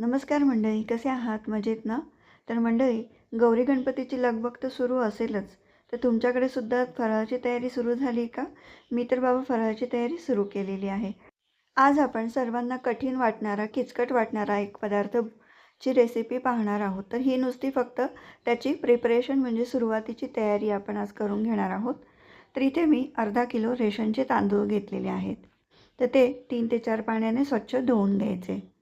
नमस्कार मंडळी कसे आहात? मजेत ना? तर मंडळी गौरी गणपतीची लगबग तर सुरू असेलच. तर तुमच्याकडे सुद्धा फराळाची तयारी सुरू झाली का? मी तर बाबा फराळाची तयारी सुरू केलेली आहे. आज आपण सर्वांना कठीण वाटणारा किचकट वाटणारा एक पदार्थ ची रेसिपी पाहणार आहोत. तर ही नुसती फक्त त्याची प्रिपरेशन म्हणजे सुरुवातीची तयारी आपण आज करून घेणार आहोत. तर इथे मी अर्धा किलो रेशनचे तांदूळ घेतलेले आहेत. तर ते तीन ते चार पाण्याने स्वच्छ धुवून घ्यायचे.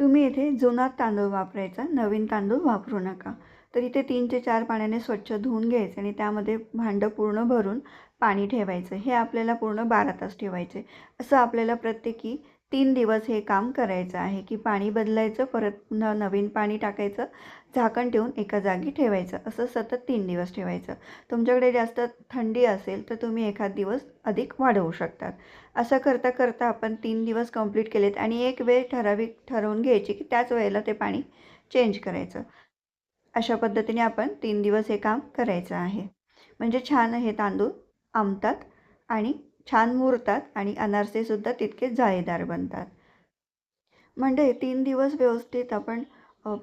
तुम्ही इथे जुना तांदूळ वापरायचा नवीन तांदूळ वापरू नका. तर इथे तीन ते चार पाण्याने स्वच्छ धुवून घ्यायचं आणि त्यामध्ये भांडं पूर्ण भरून पाणी ठेवायचं. हे आपल्याला पूर्ण बारा तास ठेवायचे. असं आपल्याला प्रत्येकी तीन दिवस हे काम करायचं आहे की पाणी बदलायचं परत पुन्हा नवीन पाणी टाकायचं झाकण ठेवून एका जागी ठेवायचं असं सतत तीन दिवस ठेवायचं. तुमच्याकडे जास्त थंडी असेल तर तुम्ही एखाद दिवस अधिक वाढवू शकतात. असं करता करता आपण तीन दिवस कंप्लीट केलेत आणि एक वेळ ठराविक ठरवून घ्यायची की त्याच वेळेला ते पाणी चेंज करायचं. अशा पद्धतीने आपण तीन दिवस हे काम करायचं आहे. म्हणजे छान हे तांदूळ आमतात आणि छान मुरतात आणि अनारसेसुद्धा तितके जाळीदार बनतात. म्हणजे तीन दिवस व्यवस्थित आपण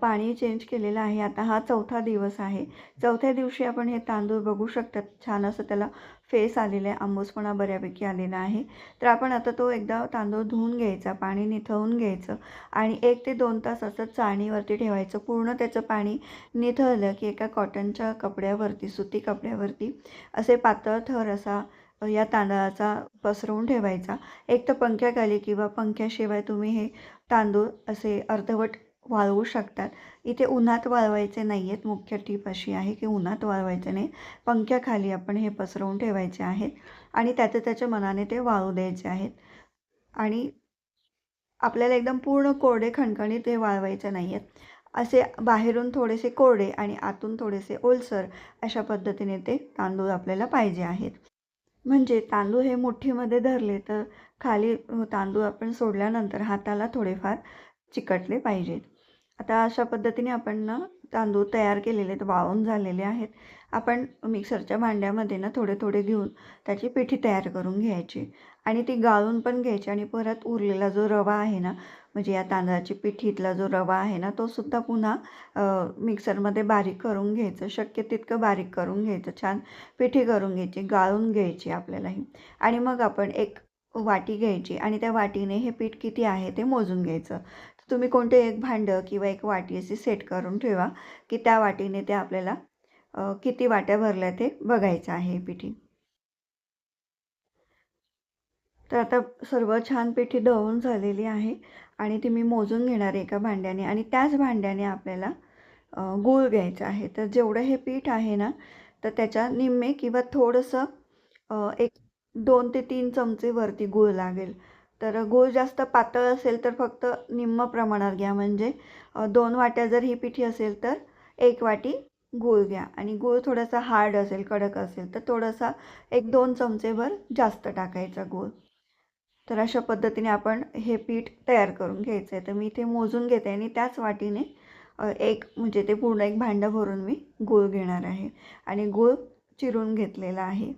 पाणी चेंज केलेलं आहे. आता हा चौथा दिवस आहे. चौथ्या दिवशी आपण हे तांदूळ बघू शकतात. छान असं त्याला फेस आलेलं आहे. आंबूसपणा बऱ्यापैकी आलेला आहे. तर आपण आता तो एकदा तांदूळ धुवून घ्यायचा पाणी निथळून घ्यायचं आणि एक ते दोन तास असं चाळणीवरती ठेवायचं. पूर्ण त्याचं पाणी निथळलं की एका कॉटनच्या कपड्यावरती सुती कपड्यावरती असे पातळ थर असा या तांदळाचा पसरवून ठेवायचा. एक तर पंख्याखाली किंवा पंख्याशिवाय तुम्ही हे तांदूळ असे अर्धवट वाळवू शकतात. इथे उन्हात वाळवायचे नाही आहेत मुख्य टीप अशी आहे की उन्हात वाळवायचे नाही. पंख्याखाली आपण हे पसरवून ठेवायचे आहेत आणि त्याचं त्याच्या मनाने ते वाळू द्यायचे आहेत. आणि आपल्याला एकदम पूर्ण कोरडे खणखणीत ते वाळवायचे नाही आहेत असे बाहेरून थोडेसे कोरडे आणि आतून थोडेसे ओलसर अशा पद्धतीने ते तांदूळ आपल्याला पाहिजे आहेत. म्हणजे तांदूळ हे मुठीमध्ये धरले तर खाली तांदूळ आपण सोडल्यानंतर हाताला थोडेफार चिकटले पाहिजेत. आता अशा पद्धतीने आपण ना तांदूळ तयार केलेले आहेत वाळून झालेले आहेत. आपण मिक्सरच्या भांड्यामध्ये ना थोडे थोडे घेऊन त्याची पिठी तयार करून घ्यायची. आणि ती गाळून पण घ्यायची आणि परत उरलेला जो रवा आहे ना म्हणजे या तांदळाची पिठीतला जो रवा आहे ना तो सुद्धा पुन्हा मिक्सरमध्ये बारीक करून घ्यायचं. शक्य तितकं बारीक करून घ्यायचं. छान पिठी करून घ्यायची गाळून घ्यायची आपल्यालाही आणि मग आपण एक वाटी घ्यायची आणि त्या वाटीने हे पीठ किती आहे ते मोजून घ्यायचं. तुम्ही कोणते एक भांडं किंवा एक वाटी अशी सेट करून ठेवा की त्या वाटीने ते आपल्याला किती वाट्या भरल्या ते बघायचं आहे पिठी. तर आता सर्व छान पिठी दळून झालेली आहे आणि ती मी मोजून घेणार आहे एका भांड्याने. आणि त्याच भांड्याने आपल्याला गूळ घ्यायचं आहे. तर जेवढं हे पीठ आहे ना तर त्याच्या निम्मे किंवा थोडंसं एक दोन ते तीन चमचे वरती गूळ लागेल. तर गूळ जास्त पातळ असेल तर फक्त निम्म प्रमाणात घ्या. म्हणजे दोन वाट्या जर ही पिठी असेल तर एक वाटी गूळ घ्या. आणि गूळ थोडासा हार्ड असेल कडक असेल तर थोडासा एक दोन चमचेभर जास्त टाकायचा गूळ. तर अशा पद्धतीने आपण हे पीठ तयार करून घ्यायचं आहे. तर मी ते मोजून घेते आणि त्याच वाटीने एक म्हणजे ते पूर्ण एक भांडं भरून मी गूळ घेणार आहे. आणि गूळ चिरून घेतलेला आहे.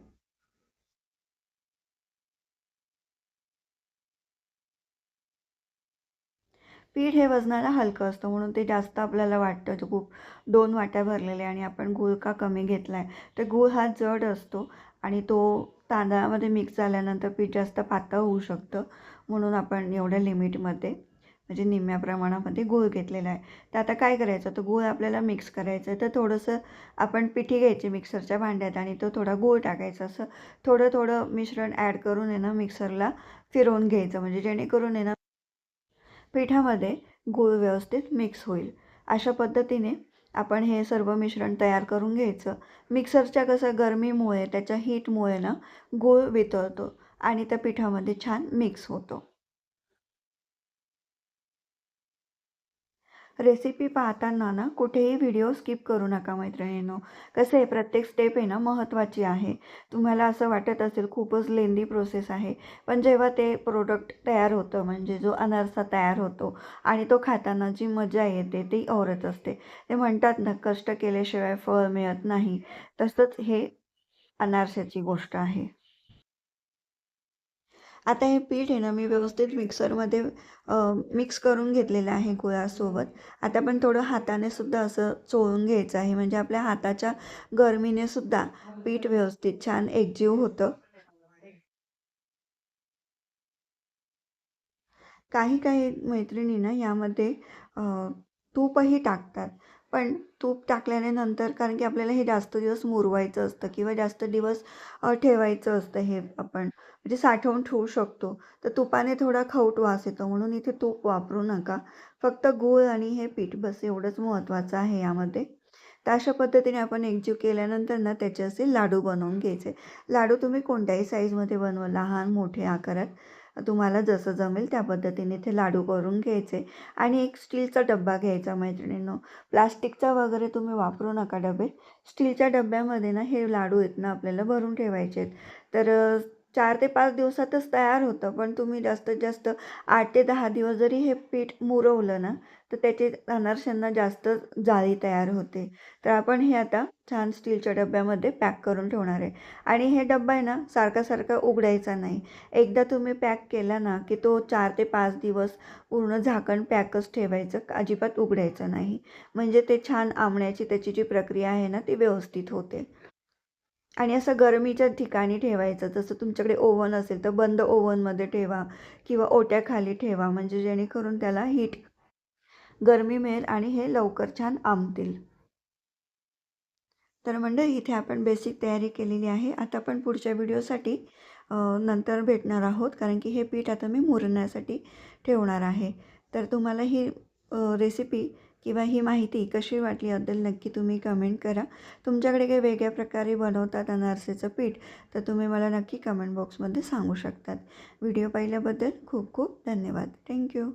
पीठ हे वजनाला हलकं असतं म्हणून ते जास्त आपल्याला वाटतं. खूप दोन वाट्या भरलेल्या आणि आपण गूळ का कमी घेतला आहे तर गूळ हा जड असतो आणि तो तांदळामध्ये मिक्स झाल्यानंतर पीठ जास्त पातळ होऊ शकतं. म्हणून आपण एवढ्या लिमिटमध्ये म्हणजे निम्म्या प्रमाणामध्ये गूळ घेतलेला आहे. तर आता काय करायचं? तर गूळ आपल्याला मिक्स करायचं आहे तर थोडंसं आपण पिठी घ्यायची मिक्सरच्या भांड्यात आणि तो थोडा गूळ टाकायचा. असं थोडं थोडं मिश्रण ॲड करून आहे ना मिक्सरला फिरवून घ्यायचं. म्हणजे जेणेकरून आहे ना पिठामध्ये गूळ व्यवस्थित मिक्स होईल. अशा पद्धतीने आपण हे सर्व मिश्रण तयार करून घ्यायचं. मिक्सरच्या कसं गरमीमुळे त्याच्या हीटमुळे ना गूळ वितळतो आणि त्या पिठामध्ये छान मिक्स होतो. रेसिपी पाहताना ना कुठेही व्हिडिओ स्किप करू नका मैत्रिणींनो. कसं आहे प्रत्येक स्टेप आहे ना महत्त्वाची आहे. तुम्हाला असं वाटत असेल खूपच लेंदी प्रोसेस आहे पण जेव्हा ते प्रोडक्ट तयार होतं म्हणजे जो अनारसा तयार होतो आणि तो खाताना जी मजा येते ती औरत असते. ते म्हणतात ना कष्ट केल्याशिवाय फळ मिळत नाही. तसंच हे अनारशाची गोष्ट आहे. आता हे पीठ आहे ना मी व्यवस्थित मिक्सरमध्ये मिक्स करून घेतलेलं आहे गुळासोबत आता पण थोडं हाताने सुद्धा असं चोळून घ्यायचं आहे. म्हणजे आपल्या हाताच्या गरमीने सुद्धा पीठ व्यवस्थित छान एकजीव होतं. काही काही मैत्रिणी ना यामध्ये तूपही टाकतात. पण तूप टाकल्याने नंतर कारण की आपल्याला हे जास्त दिवस मुरवायचं असतं किंवा जास्त दिवस ठेवायचं असतं हे आपण. म्हणजे साठवून ठेवू शकतो. तर तुपाने थोडा खवट वास येतो म्हणून इथे तूप वापरू नका. फक्त गूळ आणि हे पीठ बस एवढंच महत्त्वाचं आहे यामध्ये. तर अशा पद्धतीने आपण एकजीव केल्यानंतर ना त्याचे असे लाडू बनवून घ्यायचे. लाडू तुम्ही कोणत्याही साईजमध्ये बनवा लहान मोठे आकारात. तुम्हाला जसं जमेल त्या पद्धतीने ते लाडू करून घ्यायचे. आणि एक स्टीलचा डब्बा घ्यायचा मैत्रिणींनो. प्लास्टिकचा वगैरे तुम्ही वापरू नका डबे. स्टीलच्या डब्यामध्ये ना हे लाडू आहेत ना आपल्याला भरून ठेवायचे आहेत. तर चार ते पाच दिवसातच तयार होतं. पण तुम्ही जास्तीत जास्त आठ ते दहा दिवस जरी हे पीठ मुरवलं ना तर त्याचे अनारशांना जास्त जाळी तयार होते. तर आपण हे आता छान स्टीलच्या डब्यामध्ये पॅक करून ठेवणार आहे. आणि हे डब्बा आहे ना सारखा सारखा उघडायचा नाही. एकदा तुम्ही पॅक केला ना की तो चार ते पाच दिवस पूर्ण झाकण पॅकच ठेवायचं अजिबात उघडायचं नाही. म्हणजे ते छान आमण्याची त्याची जी प्रक्रिया आहे ना ती व्यवस्थित होते. आणि असं गरमीच्या ठिकाणी ठेवायचं. जसं तुमच्याकडे ओव्हन असेल तर बंद ओव्हनमध्ये ठेवा किंवा ओट्याखाली ठेवा. म्हणजे जेणेकरून त्याला हीट गरमी मिळेल आणि हे लवकर छान आंबतील. तर मंडळी इथे आपण बेसिक तयारी केलेली आहे. आता आपण पुढच्या व्हिडिओसाठी नंतर भेटणार आहोत कारण की हे पीठ आता मी मुरण्यासाठी ठेवणार आहे. तर तुम्हाला ही रेसिपी किंवा ही माहिती कशी वाटली अद्दल नक्की तुम्ही कमेंट करा. तुमच्याकडे काही वेगळ्या प्रकारे बनवतात अनारसेचं पीठ तर तुम्ही मला नक्की कमेंट बॉक्समध्ये सांगू शकतात. व्हिडिओ पाहिल्याबद्दल खूप खूप धन्यवाद. थँक्यू